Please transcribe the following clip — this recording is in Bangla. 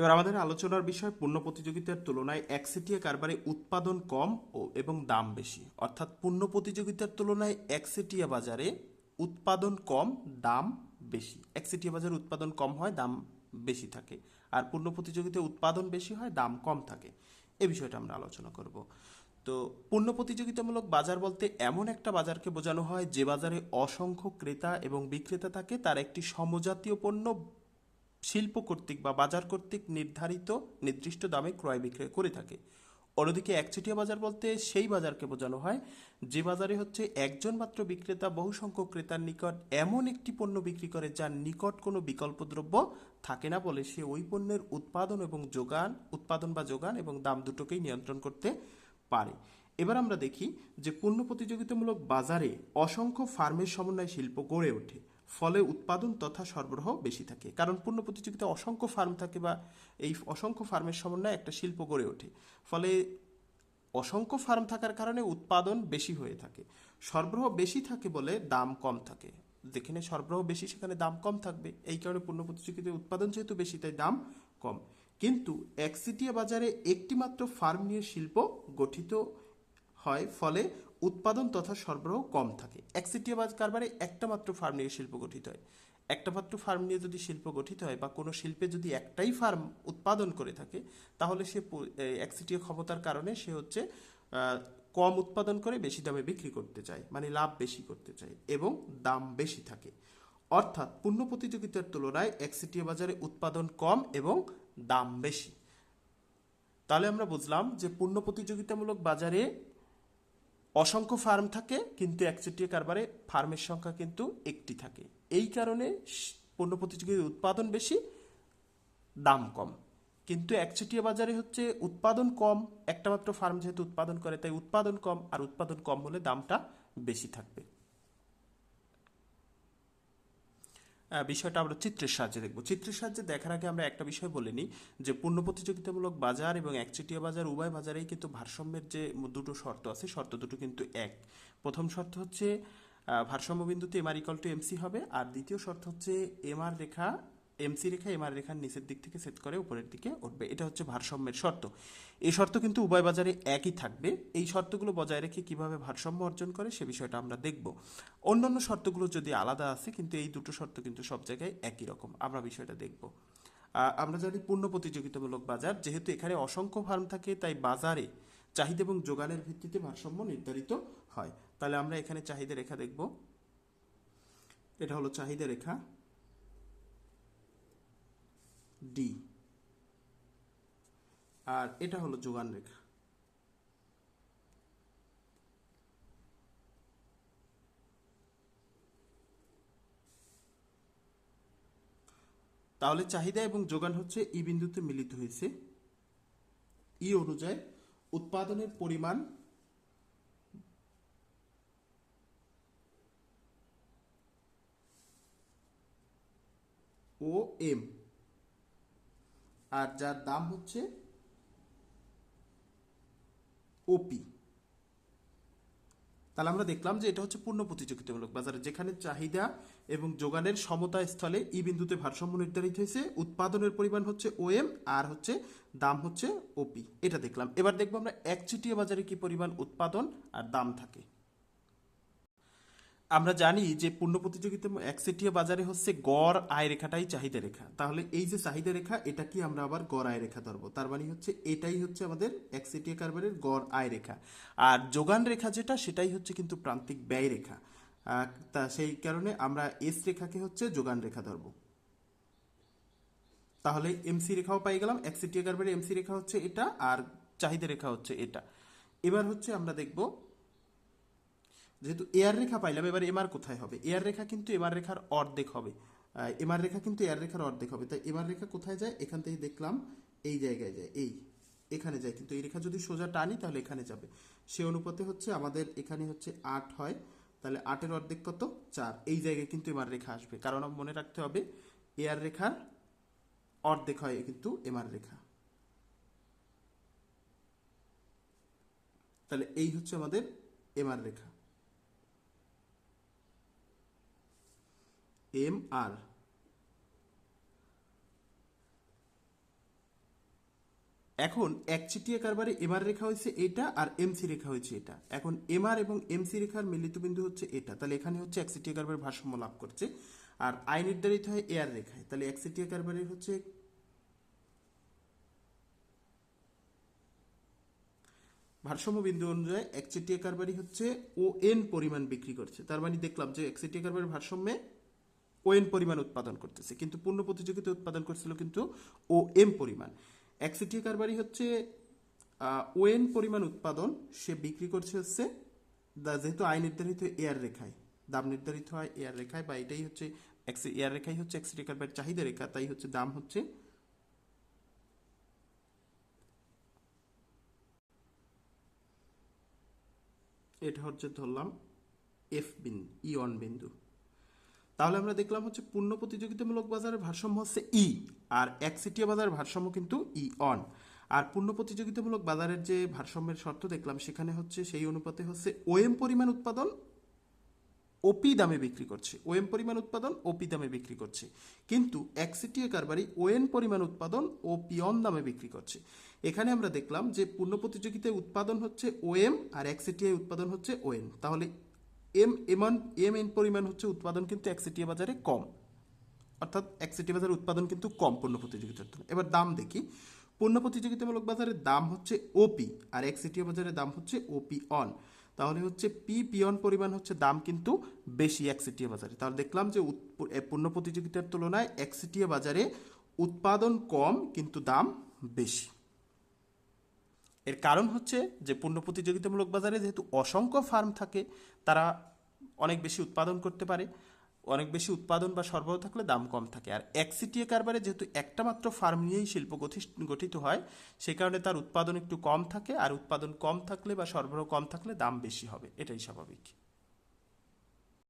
এবার আমাদের আলোচনার বিষয় পূর্ণ প্রতিযোগিতার তুলনায় একচেটিয়া কারবারে উৎপাদন কম ও এবং দাম বেশি। অর্থাৎ পূর্ণ প্রতিযোগিতার তুলনায় একচেটিয়া বাজারে উৎপাদন কম, দাম বেশি। একচেটিয়া বাজারে উৎপাদন কম হয়, দাম বেশি থাকে। আর পূর্ণ প্রতিযোগিতায় উৎপাদন বেশি হয়, দাম কম থাকে। এ বিষয়টা আমরা আলোচনা করব। তো পূর্ণ প্রতিযোগিতামূলক বাজার বলতে এমন একটা বাজারকে বোঝানো হয় যে বাজারে অসংখ্য ক্রেতা এবং বিক্রেতা থাকে। তার একটি সমজাতীয় পণ্য শিল্প কর্তৃক বা বাজার কর্তৃক নির্ধারিত নির্দিষ্ট দামে ক্রয় বিক্রয় করে থাকে। অন্যদিকে একচেটিয়া বাজার বলতে সেই বাজারকে বোঝানো হয়, যে বাজারে হচ্ছে একজন মাত্র বিক্রেতা বহু সংখ্যক ক্রেতার নিকট এমন একটি পণ্য বিক্রি করে যার নিকট কোনো বিকল্প দ্রব্য থাকে না বলে সে ওই পণ্যের উৎপাদন এবং যোগান, উৎপাদন বা যোগান এবং দাম দুটোকেই নিয়ন্ত্রণ করতে পারে। এবার আমরা দেখি যে পণ্য প্রতিযোগিতামূলক বাজারে অসংখ্য ফার্মের সমন্বয় শিল্প গড়ে ওঠে। ফলে উৎপাদন তথা সরবরাহ বেশি থাকে। কারণ পূর্ণ প্রতিযোগিতা অসংখ্য ফার্ম থাকে বা এই অসংখ্য ফার্মের সমন্বয়ে একটা শিল্প গড়ে ওঠে। ফলে অসংখ্য ফার্ম থাকার কারণে উৎপাদন বেশি হয়ে থাকে। সরবরাহ বেশি থাকে বলে দাম কম থাকে। যেখানে সরবরাহ বেশি, সেখানে দাম কম থাকবে। এই কারণে পূর্ণ প্রতিযোগিতায় উৎপাদন যেহেতু বেশি, তাই দাম কম। কিন্তু একসিটিয়া বাজারে একটিমাত্র ফার্ম নিয়ে শিল্প গঠিত হয়, ফলে উৎপাদন তথা সরবরাহ কম থাকে। একসিটিয়া বাজার কারবারে একটা মাত্র ফার্ম নিয়ে শিল্প গঠিত হয়। একটা মাত্র ফার্ম নিয়ে যদি শিল্প গঠিত হয় বা কোনো শিল্পে যদি একটাই ফার্ম উৎপাদন করে থাকে, তাহলে সে একসিটিয়া ক্ষমতার কারণে সে হচ্ছে কম উৎপাদন করে বেশি দামে বিক্রি করতে চায় মানে লাভ বেশি করতে চায় এবং দাম বেশি থাকে। অর্থাৎ পূর্ণ প্রতিযোগিতার তুলনায় একসিটিয়া বাজারে উৎপাদন কম এবং দাম বেশি। তাহলে আমরা বুঝলাম যে পূর্ণ প্রতিযোগিতামূলক বাজারে অসংখ্য ফার্ম থাকে, কিন্তু একচেটিয়া কারবারে ফার্মের সংখ্যা কিন্তু একটি থাকে। এই কারণে পণ্য প্রতিযোগিতার উৎপাদন বেশি, দাম কম। কিন্তু একচেটিয়া বাজারে হচ্ছে উৎপাদন কম, একটা মাত্র ফার্ম যেহেতু উৎপাদন করে, তাই উৎপাদন কম, আর উৎপাদন কম হলে দামটা বেশি থাকবে। বিষয়টা আমরা চিত্রের সাহায্যে দেখব। চিত্রের সাহায্যে দেখার আগে আমরা একটা বিষয় বলে নিই যে পূর্ণ প্রতিযোগিতামূলক বাজার এবং একচেটিয়া বাজার, উভয় বাজারেই কিন্তু ভারসাম্যের যে দুটো শর্ত আছে, শর্ত দুটো কিন্তু এক। প্রথম শর্ত হচ্ছে ভারসাম্য বিন্দুতে এমআর ইকল টু এমসি হবে, আর দ্বিতীয় শর্ত হচ্ছে এমআর রেখা এমসি রেখা এমআর রেখার নিচের দিক থেকে সেট করে উপরের দিকে উঠবে। এটা হচ্ছে ভারসাম্যের শর্ত। এই শর্ত কিন্তু উভয় বাজারে একই থাকবে। এই শর্তগুলো বজায় রেখে কীভাবে ভারসাম্য অর্জন করে সে বিষয়টা আমরা দেখব। অন্যান্য শর্তগুলো যদি আলাদা আছে, কিন্তু এই দুটো শর্ত কিন্তু সব জায়গায় একই রকম। আমরা বিষয়টা দেখব। আমরা জানি পূর্ণ প্রতিযোগিতামূলক বাজার। যেহেতু এখানে অসংখ্য ফার্ম থাকে, তাই বাজারে চাহিদা এবং যোগানের ভিত্তিতে ভারসাম্য নির্ধারিত হয়। তাহলে আমরা এখানে চাহিদা রেখা দেখব। এটা হলো চাহিদা রেখা। ডি আর এটা হলো যোগান রেখা। তাহলে চাহিদা এবং যোগান হচ্ছে ই বিন্দুতে মিলিত হয়েছে। ই অনুযায়ী উৎপাদনের পরিমাণ ও এম। আর যার দাম হচ্ছে ওপি তাহলে আমরা দেখলাম যে এটা হচ্ছে পূর্ণ প্রতিযোগিতামূলক বাজারে যেখানে চাহিদা এবং যোগানের সমতা স্থলে ই বিন্দুতে ভারসাম্য নির্ধারিত হয়েছে, উৎপাদনের পরিমাণ হচ্ছে ওএম আর হচ্ছে দাম হচ্ছে ওপি এটা দেখলাম। এবার দেখব আমরা একচেটিয়া বাজারে কি পরিমাণ উৎপাদন আর দাম থাকে। আমরা জানি যে পূর্ণ প্রতিযোগিতা একচেটিয়া বাজারে হচ্ছে গড়, আয় রেখাটাই চাহিদা রেখা। তাহলে এই যে চাহিদা রেখা, এটা কি আমরা আবার গড়, আয় রেখা ধরবো? তার মানে হচ্ছে এটাই হচ্ছে আমাদের একচেটিয়া কারবারের গড়, আয় রেখা। আর যোগান রেখা যেটা, সেটাই হচ্ছে কিন্তু প্রান্তিক ব্যয় রেখা। তা সেই কারণে আমরা এস রেখাকে হচ্ছে যোগান রেখা ধরবো। তাহলে এমসি রেখাও পাই গেলাম, একচেটিয়া কারবারের এমসি রেখা হচ্ছে এটা আর চাহিদা রেখা হচ্ছে এটা। এবার হচ্ছে আমরা দেখব যেহেতু এয়ার রেখা পাইলাম, এবার এমআর কোথায় হবে? এয়ার রেখা কিন্তু এমআর রেখার অর্ধেক হবে। এমআর রেখা কিন্তু এয়ার রেখার অর্ধেক হবে। তাই এমআর রেখা কোথায় যায়? এখান থেকে দেখলাম এই জায়গায় যায়, এই, এখানে যায়। কিন্তু এই রেখা যদি সোজা টানি, তাহলে এখানে যাবে। সে অনুপাতে হচ্ছে আমাদের এখানে হচ্ছে আট হয়। তাহলে আটের অর্ধেক কত? চার। এই জায়গায় কিন্তু এমআর রেখা আসবে। কারণ মনে রাখতে হবে এয়ার রেখার অর্ধেক হয় কিন্তু এমআর রেখা। তাহলে এই হচ্ছে আমাদের এমআর রেখা। M R. এখন একচেটিয়া কারবারে এমআর রেখা হয়েছে এটা আর এমসি রেখা হয়েছে এটা। এখন এমআর এবং এমসি রেখার মিলিত বিন্দু হচ্ছে এটা। তাহলে এখানে হচ্ছে একচেটিয়া কারবারের ভারসাম্য লাভ করছে। আর আই নির্ধারিত হয় এ আর রেখায়। তাহলে একচেটিয়া কারবারের হচ্ছে ভারসাম্য বিন্দু অনুযায়ী একচেটিয়া কারবারি হচ্ছে ও এন পরিমাণ বিক্রি করছে। তার মানে দেখলাম যে একচেটিয়া কারবারির ভারসাম্যে ও এন পরিমাণ উৎপাদন করতেছে। কিন্তু পূর্ণ প্রতিযোগিতা উৎপাদন করছিল কিন্তু ও এম পরিমাণ। একচেটিয়া কারবারি হচ্ছে ও এন পরিমাণ উৎপাদন সে বিক্রি করছে হচ্ছে যেহেতু আয় নির্ধারিত এয়ার রেখায়, দাম নির্ধারিত হয় এয়ার রেখায়, বা এটাই হচ্ছে এয়ার রেখাই হচ্ছে একচেটিয়া কারবারির চাহিদা রেখা, তাই হচ্ছে দাম হচ্ছে এটা হচ্ছে ধরলাম এফ বিন ই অন বিন্দু। তাহলে আমরা দেখলাম হচ্ছে পূর্ণ প্রতিযোগিতামূলক বাজারের ভারসাম্য হচ্ছে ই আর একচেটিয়া বাজারের ভারসাম্য কিন্তু ই অন আর পূর্ণ প্রতিযোগিতামূলক বাজারের যে ভারসাম্যের শর্ত দেখলাম, সেখানে হচ্ছে সেই অনুপাতে হচ্ছে ওএম পরিমাণ উৎপাদন ওপি দামে বিক্রি করছে। ওএম পরিমাণ উৎপাদন ওপি দামে বিক্রি করছে। কিন্তু একসিটিএ কারবারি ওএন পরিমাণ উৎপাদন ও পিয়ন দামে বিক্রি করছে। এখানে আমরা দেখলাম যে পূর্ণ প্রতিযোগিতায় উৎপাদন হচ্ছে ওএম আর একসিটিআই উৎপাদন হচ্ছে ওএন তাহলে এম, এমন, এম এন পরিমাণ হচ্ছে উৎপাদন কিন্তু একসিটিএ বাজারে কম। অর্থাৎ একসিটি বাজারের উৎপাদন কিন্তু কম পণ্য প্রতিযোগিতার তুলনায়। এবার দাম দেখি। পণ্য প্রতিযোগিতামূলক বাজারের দাম হচ্ছে ওপি আর একসিটিয়া বাজারের দাম হচ্ছে ওপি অন তাহলে হচ্ছে পি পিয়ন পরিমাণ হচ্ছে দাম কিন্তু বেশি একসিটিয়া বাজারে। তাহলে দেখলাম যে পণ্য প্রতিযোগিতার তুলনায় একসিটিয়া বাজারে উৎপাদন কম কিন্তু দাম বেশি। এর কারণ হচ্ছে যে পূর্ণ প্রতিযোগিতামূলক বাজারে যেহেতু অসংখ্য ফার্ম থাকে, তারা অনেক বেশি উৎপাদন করতে পারে। অনেক বেশি উৎপাদন বা সরবরাহ থাকলে দাম কম থাকে। আর একসিটিএ কারবারে যেহেতু একটা মাত্র ফার্ম নিয়েই শিল্প গঠি- গঠিত হয়, সেই কারণে তার উৎপাদন একটু কম থাকে। আর উৎপাদন কম থাকলে বা সরবরাহ কম থাকলে দাম বেশি হবে। এটাই স্বাভাবিক।